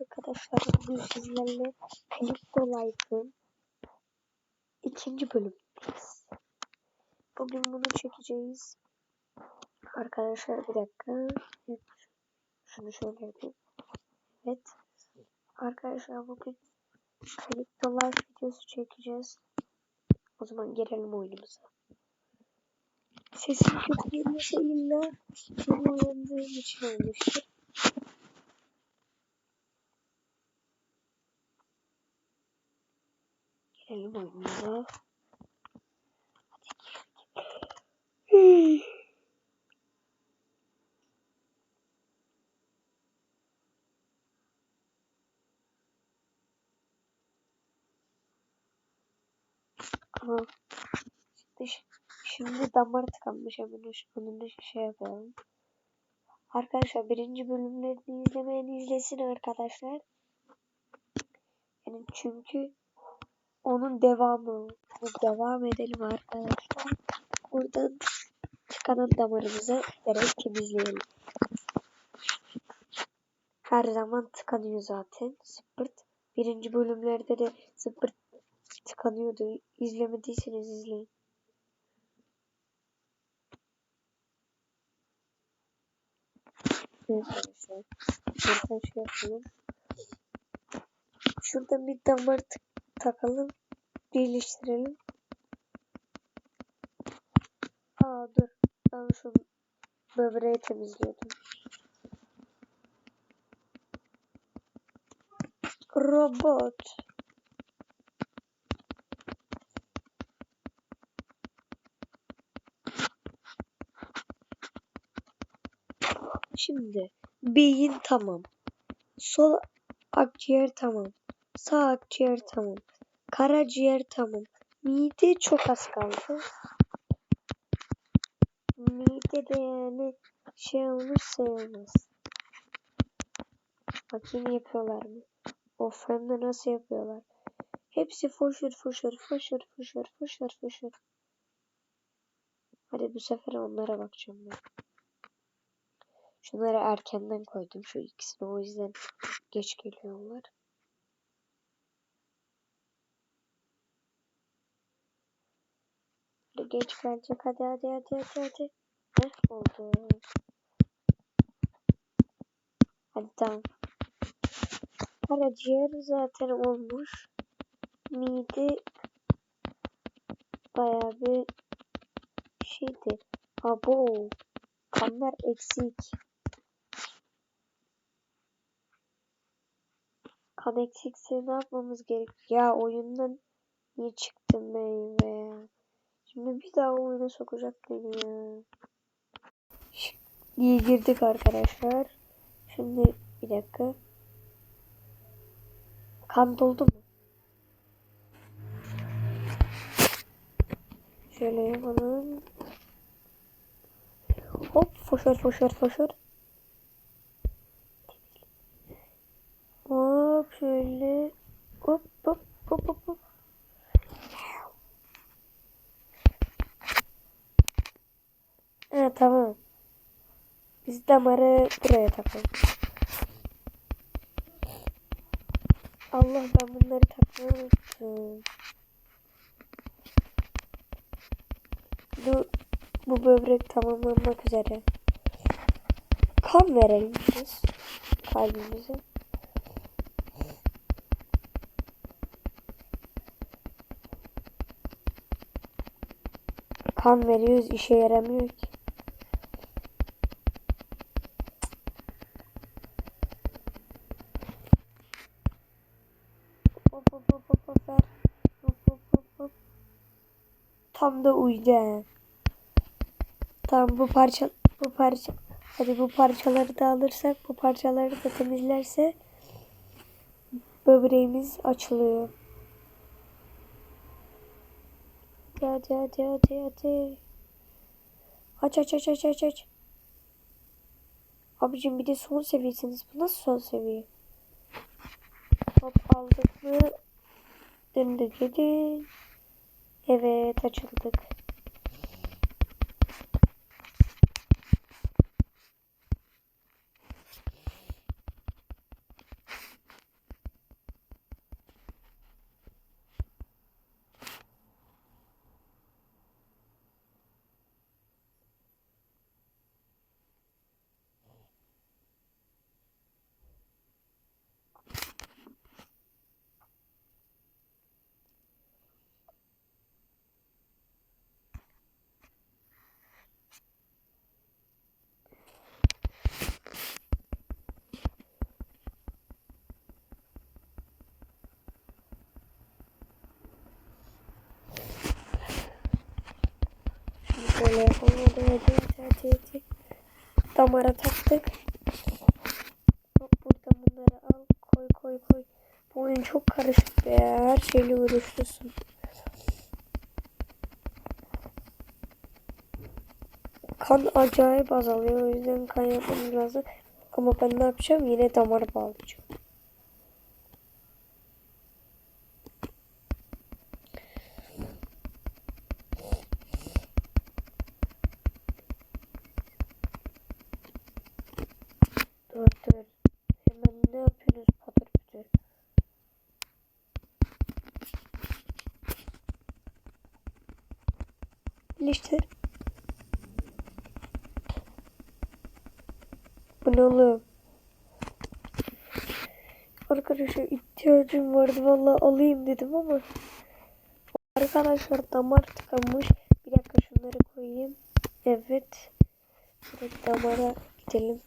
arkadaşlar. Bugün sizlerle Crypto Life'ın ikinci bölümündeyiz. Bugün bunu çekeceğiz. Arkadaşlar bir dakika. Şunu şöyle yapayım. Evet. Arkadaşlar bugün Crypto Life videosu çekeceğiz. O zaman gelelim oyunumuza. Sesim kötü geliyorsa illa yeni uyandığım için olmuştur. Oyunumuza. Hadi Aha. Şimdi, şimdi damar tıkanmış hemen onun da şey yapalım. Arkadaşlar birinci bölümlerini izlemeyen izlesin arkadaşlar. Yani çünkü onun devamı. Devam edelim arkadaşlar. Buradan tıkanan damarımızı direkt temizleyelim. Her zaman tıkanıyor zaten. Zıppırt. Birinci bölümlerde de zıppırt tıkanıyordu. İzlemediyseniz izleyin. Evet arkadaşlar. Şey yapalım. Şurada bir damar takalım. Birleştirelim. Aa dur. Ben şu böbreği temizliyordum. Robot. Şimdi beyin tamam. Sol akciğer tamam. Sağ akciğer tamam. Karaciğer tamam. Mide çok az kaldı. Mide de yani şey olmuş sayılmaz. Bakayım yapıyorlar mı? Of hem de nasıl yapıyorlar. Hepsi foşur foşur foşur foşur foşur foşur. Hadi bu sefer onlara bakacağım ben. Şunları erkenden koydum şu ikisini o yüzden geç geliyorlar. Hadi geç gelecek hadi hadi hadi hadi hadi. Heh oldu. Hadi tamam. Karaciğer zaten olmuş. Mide bayağı bir şeydi. Abo. Kanlar eksik. Kan eksikse ne yapmamız gerek? Ya oyundan niye çıktım be? Şimdi bir daha oyuna sokacak beni ya. İyi girdik arkadaşlar. Şimdi bir dakika. Kan doldu mu? Şöyle yapalım. Hop foşur foşur foşur. Hop şöyle. Hop hop hop hop hop. Evet tamam. Damarı buraya takalım. Allah ben bunları takmayı unuttum. Bu, bu böbrek tamamlanmak üzere. Kan verelim biz kalbimize. Kan veriyoruz işe yaramıyor ki. Hop hop hop hop hop ver. Hop hop hop hop. Tam da he. Tamam bu parça bu parça hadi bu parçaları da alırsak bu parçaları da temizlerse böbreğimiz açılıyor. Hadi hadi hadi hadi. Aç aç aç aç aç aç. Abicim bir de son seviyesiniz. Bu nasıl son seviye? Hop aldık mı? Döndük edin. Evet açıldık. Şöyle yapalım. Hadi hadi hadi. Damara taktık. Hop buradan bunları al. Koy koy koy. Bu oyun çok karışık be. Her şeyle uğraşıyorsun. Kan acayip azalıyor. O yüzden kan yapmamız lazım. Ama ben ne yapacağım? Yine damar bağlayacağım. Dur dur. Hemen ne yapıyorsunuz patır kütür? Birleştir. Bu ne oğlum? Arkadaşlar ihtiyacım vardı vallahi alayım dedim ama Arkadaşlar damar tıkanmış. Bir dakika şunları koyayım. Evet. Direkt damara gidelim.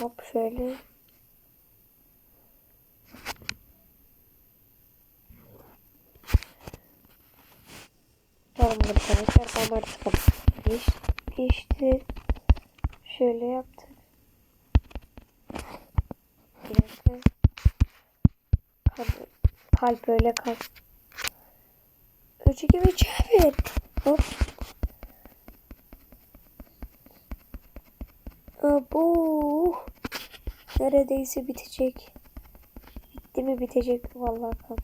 Hop şöyle. Tamamdır arkadaşlar. Damar tıkanmış. İşte şöyle yaptık. Bir dakika. Kalp, kalp öyle kalp. 3 2 3 evet. Hop. Abo. Neredeyse bitecek. Bitti mi bitecek vallahi kan.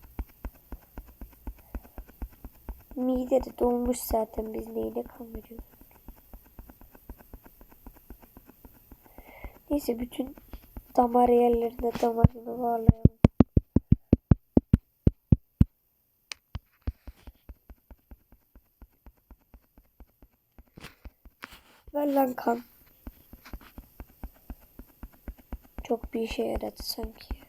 Mide de dolmuş zaten biz neyle kan veriyoruz. Neyse bütün damar yerlerine damarını bağlayalım. Ver lan kan. Çok bir işe yaradı sanki.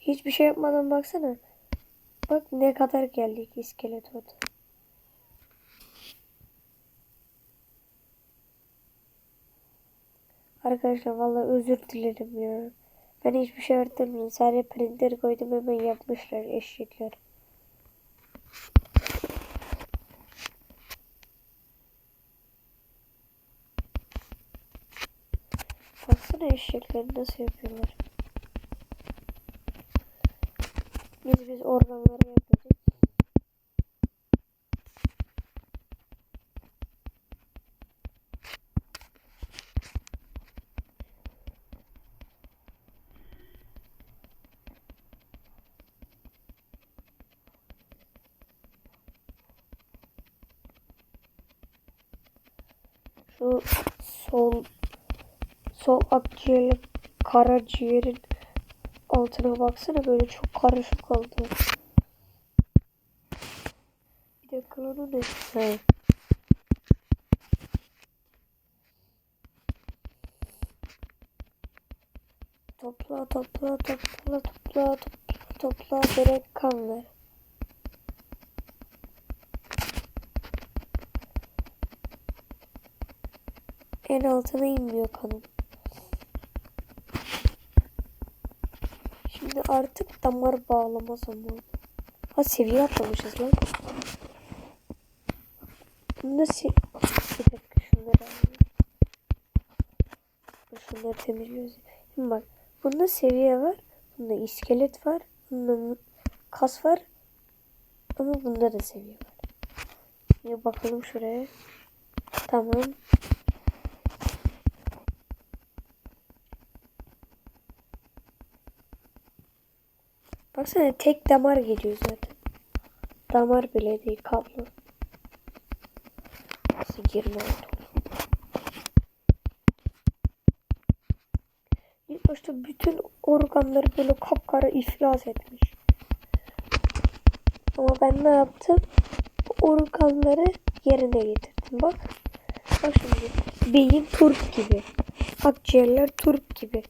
Hiçbir şey yapmadan baksana. Bak ne kadar geldik iskelet orada. Arkadaşlar vallahi özür dilerim ya. Ben hiçbir şey öğretmedim. Sadece printer koydum hemen yapmışlar eşekler. Baksana eşekleri nasıl yapıyorlar. Biz biz organları yapacağız. Şu sol sol akciğerle karaciğerin altına baksana böyle çok karışık oldu. Bir lan o ne? He. Topla topla topla topla topla topla direkt kan ver. En altına inmiyor kanım. Şimdi artık damar bağlama zamanı. Ha seviye atlamışız lan. Se bir dakika şunları alayım. Şunları temizliyoruz. Şimdi bak bunda seviye var. Bunda iskelet var. Bunda kas var. Ama bunda da seviye var. Şimdi bakalım şuraya. Tamam. Baksana tek damar geliyor zaten. Damar bile değil kablo. Nasıl 26 oldu? Bütün organları böyle kapkara iflas etmiş. Ama ben ne yaptım? Organları yerine getirdim. Bak. Bak şimdi. Beyin turp gibi. Akciğerler turp gibi.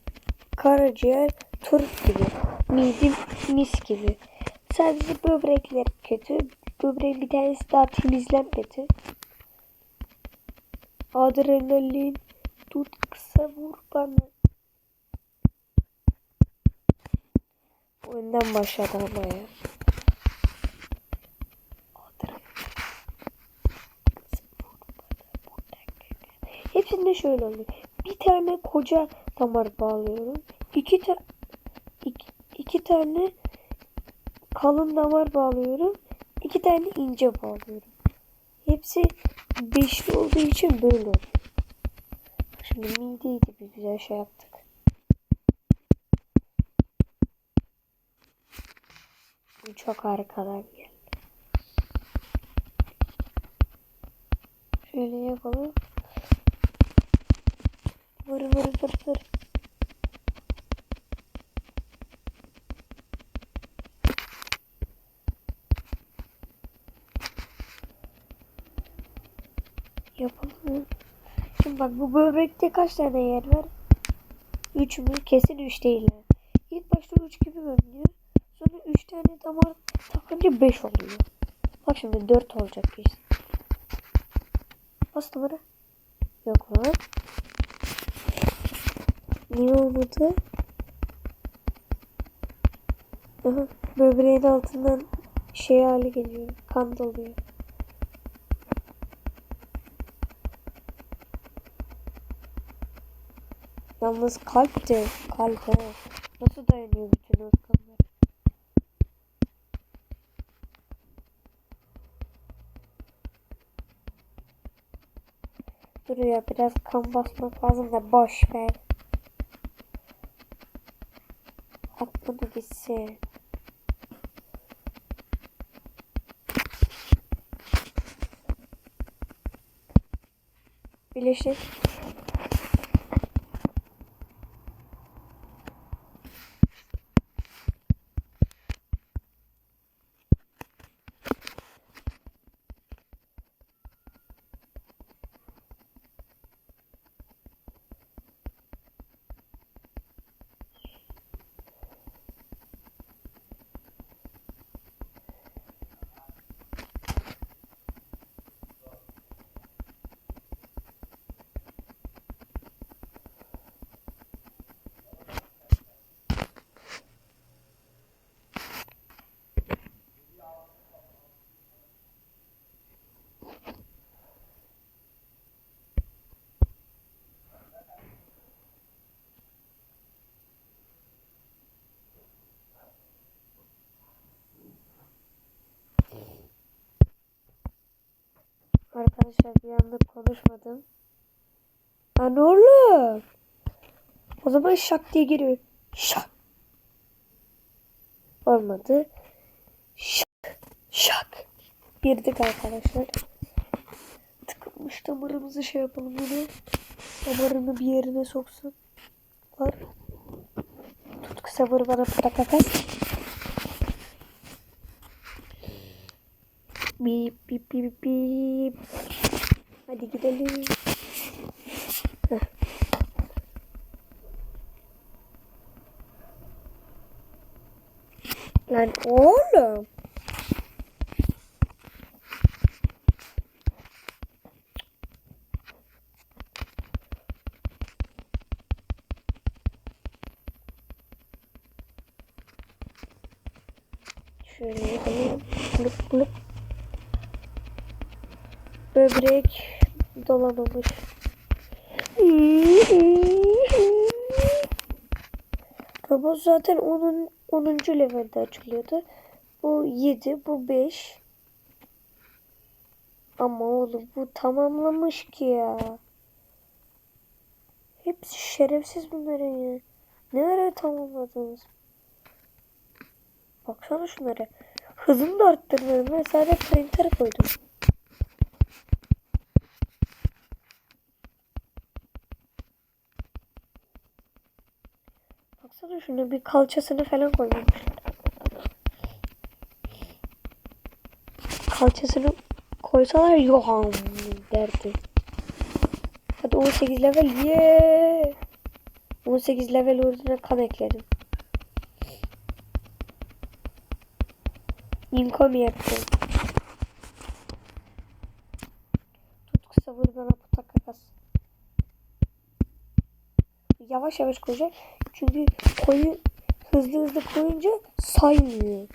Karaciğer turp gibi. Midim mis gibi. Sadece böbrekler kötü. Böbreğin bir tanesi daha temizlenmedi. Adrenalin. Tut kısa vur bana. Önden başladı ama ya. Hepsinde şöyle oluyor. Bir tane koca damar bağlıyorum. İki, ta iki, iki tane kalın damar bağlıyorum. İki tane ince bağlıyorum. Hepsi beşli olduğu için böyle oluyor. Şimdi mideydi bir güzel şey yaptık. Çok arkadan geldi. Şöyle yapalım. Vur vur vur vur. Yapalım. Şimdi bak bu böbrekte kaç tane yer var? 3 mü? Kesin 3 değil. yani. İlk başta 3 gibi görünüyor. Sonra 3 tane damar takınca 5 oluyor. Bak şimdi 4 olacak kesin. Bas numara. Yok lan. Niye olmadı? Aha, böbreğin altından şey hali geliyor. Kan doluyor. Yalnız kalp de kalp he. Nasıl dayanıyor bütün o kanlar? Dur ya biraz kan basmak lazım da boş ver. Bunu gitsin. Birleşik. Arkadaşlar bir anda konuşmadım. Lan oğlum. O zaman şak diye giriyor. Şak. Olmadı. Şak. Şak. Girdik arkadaşlar. Tıkılmış damarımızı şey yapalım bunu. Damarını bir yerine soksun. Var. Tut kısa vur bana patakakas. Bip bip bip bip. Hadi gidelim. Heh. Lan oğlum. Şöyle yapalım. Blup blup. Böbrek dolamamış. Robot zaten 10. 10. levelde açılıyordu. Bu 7, bu 5. Ama oğlum bu tamamlamış ki ya. Hepsi şerefsiz bunların ya. Ne ara tamamladınız? Baksana şunlara. Hızını da arttırmadım. Sadece printer koydum. Baksana şunu bir kalçasını falan koymamışlar. Kalçasını koysalar yoham derdi. Hadi 18 level ye. 18 level uğruna kan ekledim. Inkom yaptım. Tut kısa vur bana putaka makas. Yavaş yavaş koyacak. Çünkü koyu hızlı hızlı koyunca saymıyor.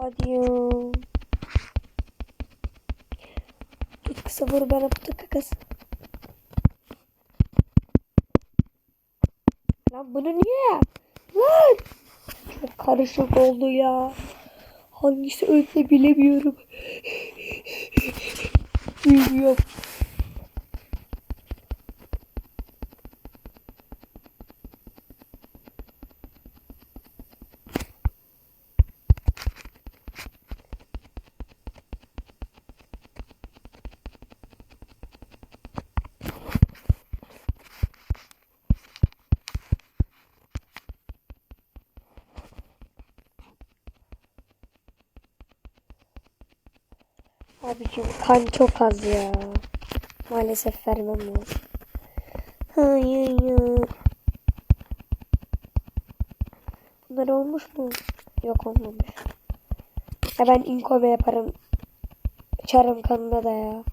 Hadi ya. Tut kısa vur bana tut kakası. Lan bunu niye? Lan! Karışık oldu ya. Hangisi önde bilemiyorum. Bilmiyorum. Abicim kan çok az ya. Maalesef vermem lazım. Hayır ya. Bunlar olmuş mu? Yok olmamış. Ya ben inkome yaparım. Çarım kanına da ya.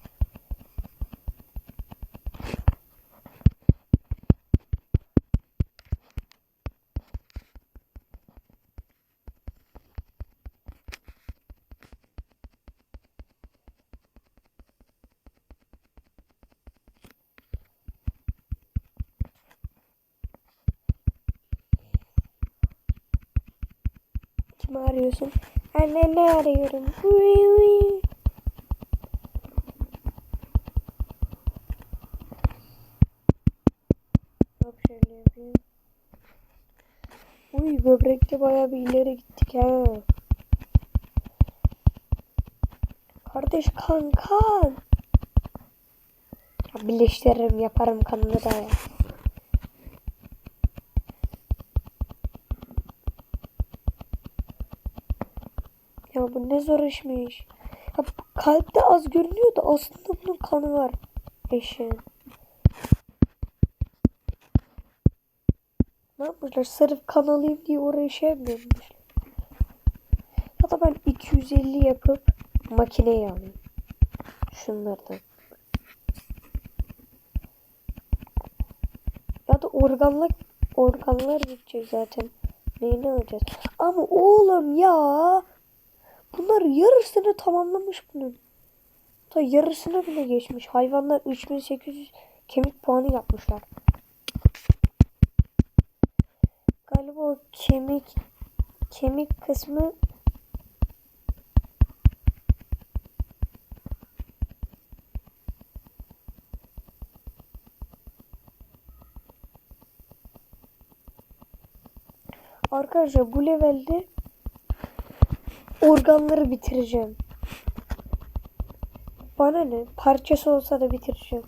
Kimi arıyorsun? Anne ne arıyorum? Yok şöyle yapayım. Uy böbrekte baya bir ileri gittik ha. Kardeş kan kan. Birleştiririm yaparım kanını da ya. Ya bu ne zor işmiş. Ya kalpte az görünüyor da aslında bunun kanı var. Eşeğin. Ne yapmışlar? Sırf kan alayım diye oraya şey mi? Ya da ben 250 yapıp makineyi alayım. Şunlardan. Ya da organlar organlar bitecek zaten. Neyini alacağız? Ama oğlum ya. Bunlar yarısını tamamlamış bunun. Da yarısına bile geçmiş. Hayvanlar 3800 kemik puanı yapmışlar. Galiba o kemik kemik kısmı Arkadaşlar bu levelde organları bitireceğim. Bana ne? Parçası olsa da bitireceğim.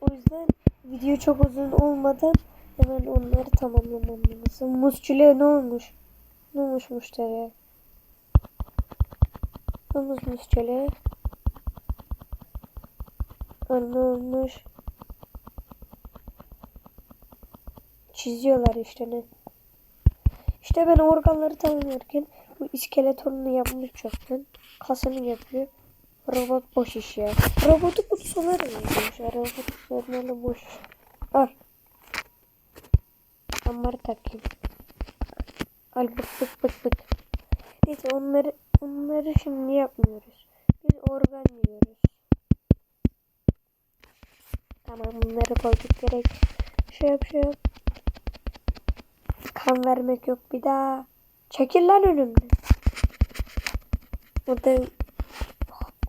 O yüzden video çok uzun olmadan hemen onları tamamlamam lazım. Muzçuluğa ne olmuş? Ne olmuş müşteriye? Ne olmuş olmuş? Çiziyorlar işte ne. İşte ben organları tamamlarken bu iskeletonunu yapmış çoktan. Kasını yapıyor. Robot boş iş ya. Robotu bulsalar mıymış ya? Robot normalde boş iş. Al. Amları takayım. Al bık bık bık bık. Neyse onları, onları şimdi yapmıyoruz. Biz organ yiyoruz. Tamam bunları koyduk gerek. Şey yap şey yap. Kan vermek yok bir daha. Çekil lan önümden. O da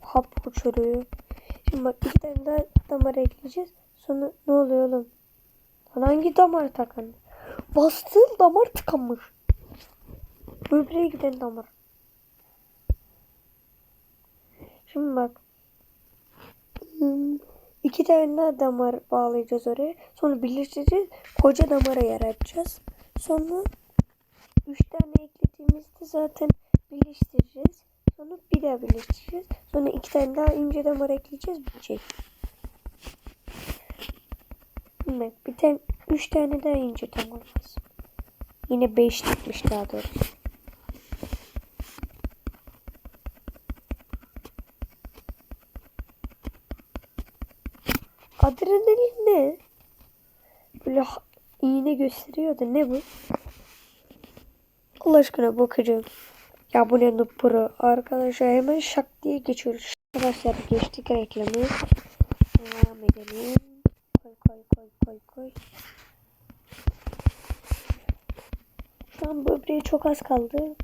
hap uçuruyor. Şimdi bak iki tane daha damar ekleyeceğiz. Sonra ne oluyor oğlum? Lan hangi damar takan? Bastığım damar tıkanmış. Böbreğe giden damar. Şimdi bak. Hmm, iki tane daha damar bağlayacağız oraya. Sonra birleştireceğiz. Koca damara yaratacağız. Sonra üç tane eklediğimizde zaten birleştireceğiz. Sonra bir daha birleştireceğiz. Sonra iki tane daha ince damar ekleyeceğiz. Bitecek. Bak bir tane, üç tane daha ince damar lazım. Yine beş çıkmış daha doğrusu. Adrenalin ne? Böyle iğne gösteriyor da ne bu? Allah aşkına bakacağım. Ya bu ne nupuru? Arkadaşlar hemen şak diye geçiyoruz. Arkadaşlar geçtik reklamı. Devam edelim. Koy koy koy koy koy. Şu an böbreğe çok az kaldı.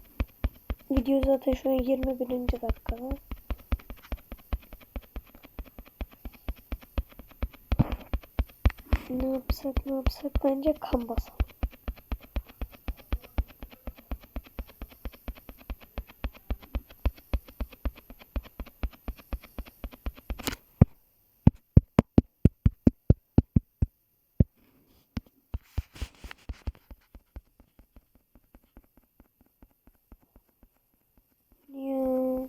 Video zaten şu an 21. dakikada. Ne yapsak ne yapsak bence kan basalım. Ya.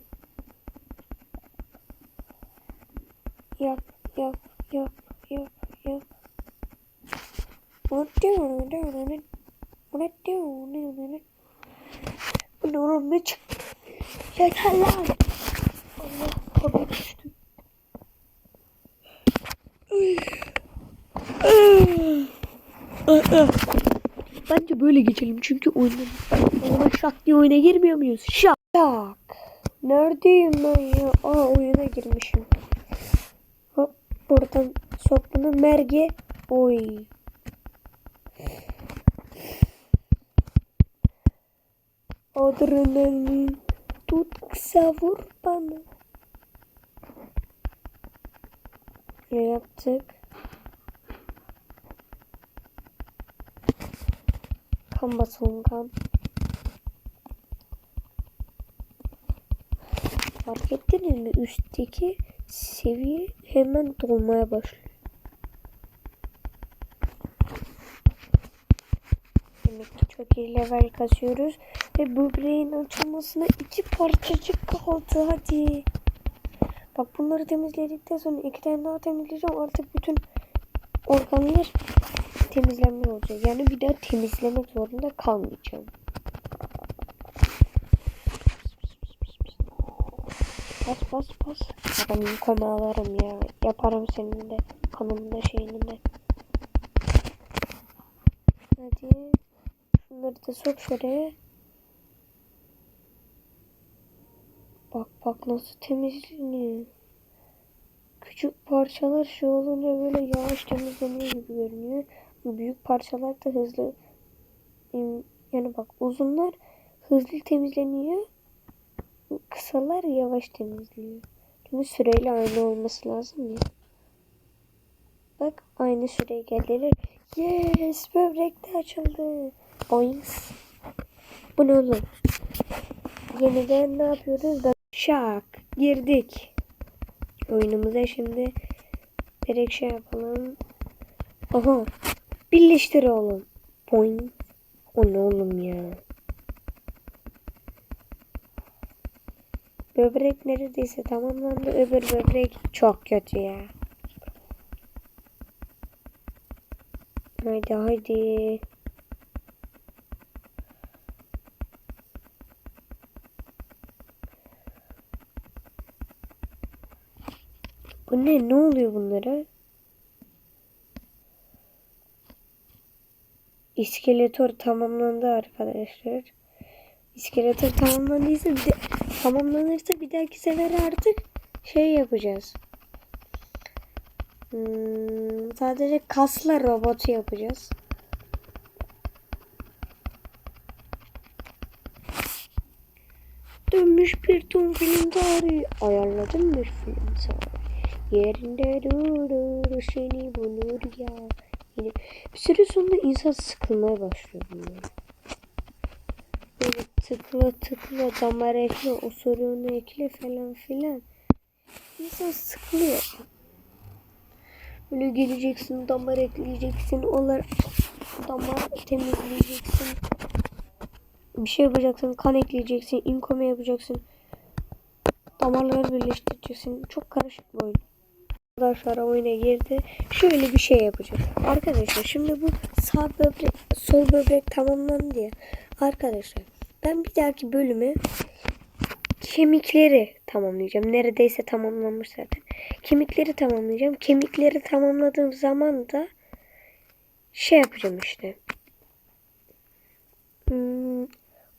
Yap yap yap yap yap. What do do What do Bu ne oğlum ne çıktı? Yeter lan. Allah kabul düştü. Bence böyle geçelim çünkü oyunda Ona şak diye oyuna girmiyor muyuz? Şak. Şak. Neredeyim ben ya? Aa oyuna girmişim. Hop buradan sok bunu merge. Oy. Adrenalin. Tut kısa vur bana. Ne yaptık? Kan basalım kan. Fark ettiniz mi? Üstteki seviye hemen dolmaya başlıyor. Demek ki çok iyi level kasıyoruz. Ve böbreğin açılmasına iki parçacık kaldı. Hadi. Bak bunları temizledikten sonra iki tane daha temizleyeceğim. Artık bütün organlar temizlenmiş olacak. Yani bir daha temizlemek zorunda kalmayacağım. Bas bas bas. Ben koma alırım ya. Yaparım senin de. Kanımda şeyini de. Hadi. Şunları da sok şuraya. Bak bak nasıl temizleniyor. Küçük parçalar şey olunca böyle yavaş temizleniyor gibi görünüyor. Büyük parçalar da hızlı yani bak uzunlar hızlı temizleniyor. Kısalar yavaş temizliyor. Çünkü süreyle aynı olması lazım ya. Bak aynı süreye geldiler. Yes böbrek de açıldı. Boings. Bu ne oğlum? Yeniden ne yapıyoruz? Ben... Şak. Girdik. Oyunumuza şimdi direkt şey yapalım. Aha. Birleştir oğlum. Boing. O ne oğlum ya? Böbrek neredeyse tamamlandı. Öbür böbrek çok kötü ya. Haydi haydi. Bu ne? Ne oluyor bunlara? İskeletor tamamlandı arkadaşlar. İskeletor tamamlandıysa bir de, tamamlanırsa bir dahaki sefer artık şey yapacağız. Hmm, sadece kasla robotu yapacağız. Dönmüş bir tüm film tarihi. Ayarladım bir film tarihi. Yerinde durur seni bulur ya. Yine bir süre sonra insan sıkılmaya başlıyor bunlar. Böyle tıkla tıkla damar ekle, osuruğunu ekle falan filan. İnsan sıkılıyor. Böyle geleceksin, damar ekleyeceksin, onlar damar temizleyeceksin. Bir şey yapacaksın, kan ekleyeceksin, inkome yapacaksın. Damarları birleştireceksin. Çok karışık bir oyun. Arkadaşlar oyuna girdi. Şöyle bir şey yapacağız. Arkadaşlar şimdi bu sağ böbrek, sol böbrek tamamlandı ya. Arkadaşlar ben bir dahaki bölümü kemikleri tamamlayacağım. Neredeyse tamamlanmış zaten. Kemikleri tamamlayacağım. Kemikleri tamamladığım zaman da şey yapacağım işte. Hmm,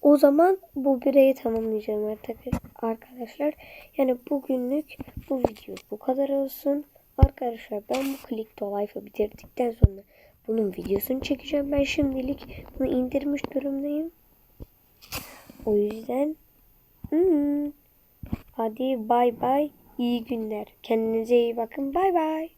o zaman bu bireyi tamamlayacağım artık arkadaşlar. Yani bugünlük bu video bu kadar olsun. Arkadaşlar ben bu Click to Life'ı bitirdikten sonra bunun videosunu çekeceğim. Ben şimdilik bunu indirmiş durumdayım. O yüzden hmm, hadi bay bay iyi günler. Kendinize iyi bakın. Bay bay.